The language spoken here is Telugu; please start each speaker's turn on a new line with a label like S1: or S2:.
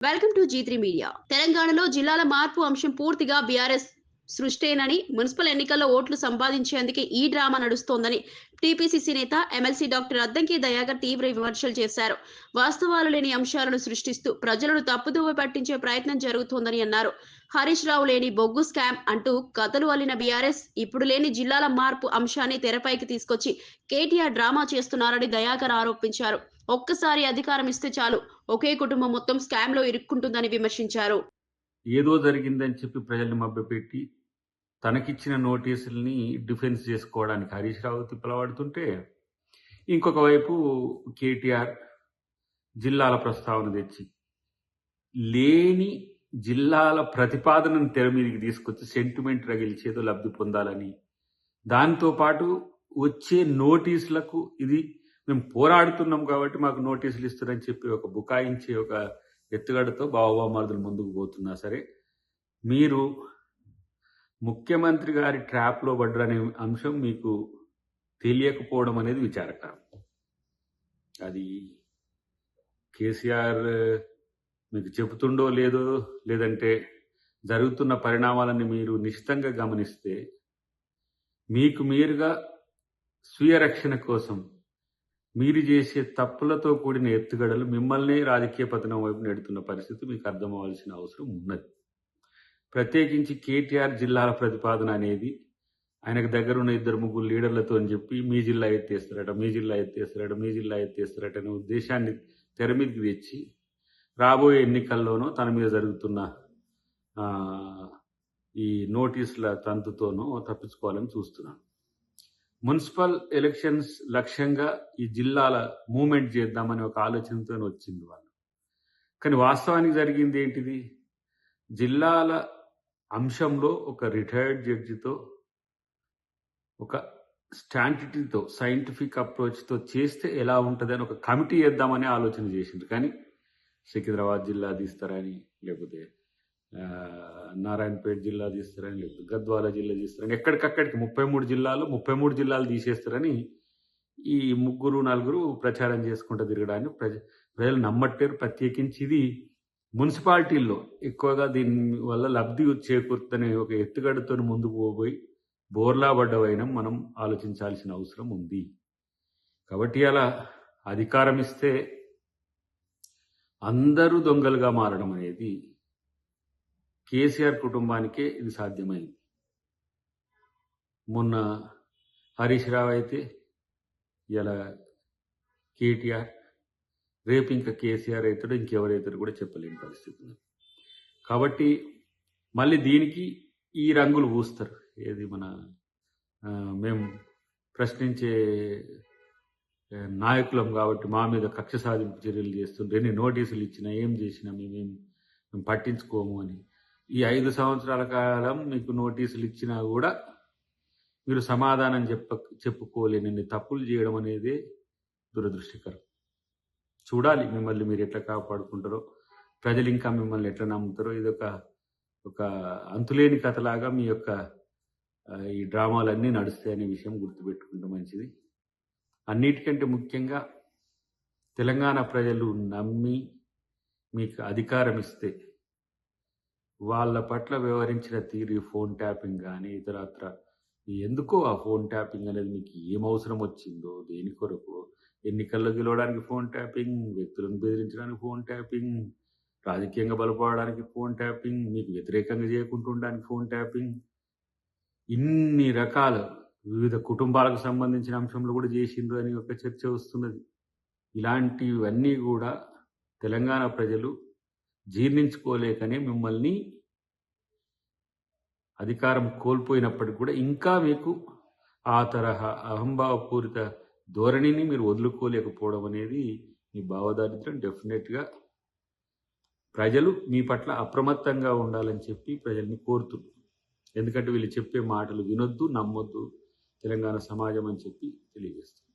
S1: Welcome to G three media. తెలంగాణలో జిల్లాల మార్పు అంశం పూర్తిగా బీఆర్ఎస్ సృష్టేనని మున్సిపల్ ఎన్నికల్లో ఓట్లు సంపాదించేందుకే ఈ డ్రామా నడుస్తోందని టీపీసీసీ నేత ఎమ్మెల్సీ డాక్టర్ అద్దంకి దయాకర్ తీవ్ర విమర్శలు చేశారు. వాస్తవాలు లేని అంశాలను సృష్టిస్తూ ప్రజలను తప్పుదోవ పట్టించే ప్రయత్నం జరుగుతోందని అన్నారు. హరీష్ రావు లేని బొగ్గు స్కామ్ అంటూ కథలు అల్లిన బీఆర్ఎస్ ఇప్పుడు లేని జిల్లాల మార్పు అంశాన్ని తెరపైకి తీసుకొచ్చి కేటీఆర్ డ్రామా చేస్తున్నారని దయాకర్ ఆరోపించారు. ఒక్కసారి అధికారం ఇస్తే చాలు ఒకే కుటుంబం మొత్తం స్కామ్లో ఇరుక్కుంటుందని విమర్శించారు.
S2: ఏదో జరిగిందని చెప్పి ప్రజల్ని మభ్యపెట్టి తనకిచ్చిన నోటీసుల్ని డిఫెన్స్ చేసుకోవడానికి హరీష్ రావు తిప్పలవాడుతుంటే ఇంకొక వైపు కేటీఆర్ జిల్లాల ప్రస్తావన తెచ్చి లేని జిల్లాల ప్రతిపాదనను తెర మీదకి తీసుకొచ్చి సెంటిమెంట్ రగిల్చేదో లబ్ధి పొందాలని దాంతోపాటు వచ్చే నోటీసులకు ఇది మేము పోరాడుతున్నాం కాబట్టి మాకు నోటీసులు ఇస్తారని చెప్పి ఒక బుకాయించే ఒక ఎత్తుగడతో బావబామార్దులు ముందుకు పోతున్నా సరే మీరు ముఖ్యమంత్రి గారి ట్రాప్లో పడ్డరనే అంశం మీకు తెలియకపోవడం అనేది విచారకరం. అది కేసీఆర్ మీకు చెబుతుండో లేదో లేదంటే జరుగుతున్న పరిణామాలని మీరు నిశ్చితంగా గమనిస్తే మీకు మీరుగా స్వీయ రక్షణ కోసం మీరు చేసే తప్పులతో కూడిన ఎత్తుగడలు మిమ్మల్ని రాజకీయ పతనం వైపు నెడుతున్న పరిస్థితి మీకు అర్థం అవసరం ఉన్నది. ప్రత్యేకించి కేటీఆర్ జిల్లాల ప్రతిపాదన అనేది ఆయనకు దగ్గర ఉన్న ఇద్దరు ముగ్గురు లీడర్లతో అని చెప్పి మీ జిల్లా ఎత్తేస్తారట మీ జిల్లా ఎత్తేస్తారట మీ జిల్లా ఎత్తేస్తారట అనే ఉద్దేశాన్ని తెర మీదకి తెచ్చి రాబోయే ఎన్నికల్లోనో తన మీద జరుగుతున్న ఈ నోటీసుల తంతుతోనో తప్పించుకోవాలని చూస్తున్నాను. మున్సిపల్ ఎలక్షన్స్ లక్ష్యంగా ఈ జిల్లాల మూమెంట్ చేద్దామనే ఒక ఆలోచనతో వచ్చింది వాళ్ళు. కానీ వాస్తవానికి జరిగింది ఏంటిది? జిల్లాల అంశంలో ఒక రిటైర్డ్ జడ్జితో ఒక స్టాంటిటీతో సైంటిఫిక్ అప్రోచ్తో చేస్తే ఎలా ఉంటుంది అని ఒక కమిటీ వేద్దామని ఆలోచన చేసింది కానీ సికింద్రాబాద్ జిల్లా తీస్తారని లేకపోతే నారాయణపేట జిల్లా తీస్తారని లేకపోతే గద్వాల జిల్లా తీస్తారని ఎక్కడికక్కడికి ముప్పై మూడు జిల్లాలు ముప్పై మూడు జిల్లాలు తీసేస్తారని ఈ ముగ్గురు నలుగురు ప్రచారం చేసుకుంటూ తిరగడాన్ని ప్రజ ప్రజలు నమ్మట్లేరు. ప్రత్యేకించి ఇది మున్సిపాలిటీల్లో ఎక్కువగా దీని వల్ల లబ్ధి చేకూరుతుందనే ఒక ఎత్తుగడతో ముందుకు పోబోయి బోర్లా పడ్డవైన మనం ఆలోచించాల్సిన అవసరం ఉంది. కాబట్టి అలా అధికారం ఇస్తే అందరూ దొంగలుగా మారడం అనేది కేసీఆర్ కుటుంబానికే ఇది సాధ్యమైంది. మొన్న హరీష్ రావు అయితే ఇలా కేటీఆర్ రేపు ఇంకా కేసీఆర్ అవుతాడో ఇంకెవరైతాడో కూడా చెప్పలేని పరిస్థితి ఉంది కాబట్టి మళ్ళీ దీనికి ఈ రంగులు పూస్తారు ఏది మన మేము ప్రశ్నించే నాయకులం కాబట్టి మా మీద కక్ష సాధింపు చర్యలు చేస్తుంటే ఎన్ని నోటీసులు ఇచ్చినా ఏం చేసినా మేమేం మేము పట్టించుకోము అని. ఈ ఐదు సంవత్సరాల కాలం మీకు నోటీసులు ఇచ్చినా కూడా మీరు సమాధానం చెప్ప చెప్పుకోలేనన్ని తప్పులు చేయడం అనేది దురదృష్టకరం. చూడాలి మిమ్మల్ని మీరు ఎట్లా కాపాడుకుంటారో ప్రజలు ఇంకా మిమ్మల్ని ఎట్లా నమ్ముతారో. ఇది ఒక ఒక అంతులేని కథలాగా మీ యొక్క ఈ డ్రామాలన్నీ నడుస్తాయి అనే విషయం గుర్తుపెట్టుకుంటే మంచిది. అన్నిటికంటే ముఖ్యంగా తెలంగాణ ప్రజలు నమ్మి మీకు అధికారం ఇస్తే వాళ్ళ పట్ల వ్యవహరించిన తీరు ఫోన్ ట్యాపింగ్ కానీ ఇతరత్ర ఎందుకో ఆ ఫోన్ ట్యాపింగ్ అనేది మీకు ఏం అవసరం వచ్చిందో దేని కొరకు ఎన్నికల్లో గెలవడానికి ఫోన్ ట్యాపింగ్ వ్యక్తులను బెదిరించడానికి ఫోన్ ట్యాపింగ్ రాజకీయంగా బలపడడానికి ఫోన్ ట్యాపింగ్ మీకు వ్యతిరేకంగా చేయకుంటుండడానికి ఫోన్ ట్యాపింగ్ ఇన్ని రకాల వివిధ కుటుంబాలకు సంబంధించిన అంశంలో కూడా చేసిండ్రు అని ఒక చర్చ వస్తున్నది. ఇలాంటివన్నీ కూడా తెలంగాణ ప్రజలు జీర్ణించుకోలేకనే మిమ్మల్ని అధికారం కోల్పోయినప్పటికి కూడా ఇంకా మీకు ఆ తరహా అహంభావపూరిత ధోరణిని మీరు వదులుకోలేకపోవడం అనేది మీ భావదారిద్ర్యం డెఫినెట్గా ప్రజలు మీ పట్ల అప్రమత్తంగా ఉండాలని చెప్పి ప్రజల్ని కోరుతున్నారు. ఎందుకంటే వీళ్ళు చెప్పే మాటలు వినొద్దు నమ్మొద్దు తెలంగాణ సమాజం అని చెప్పి తెలియజేస్తున్నారు.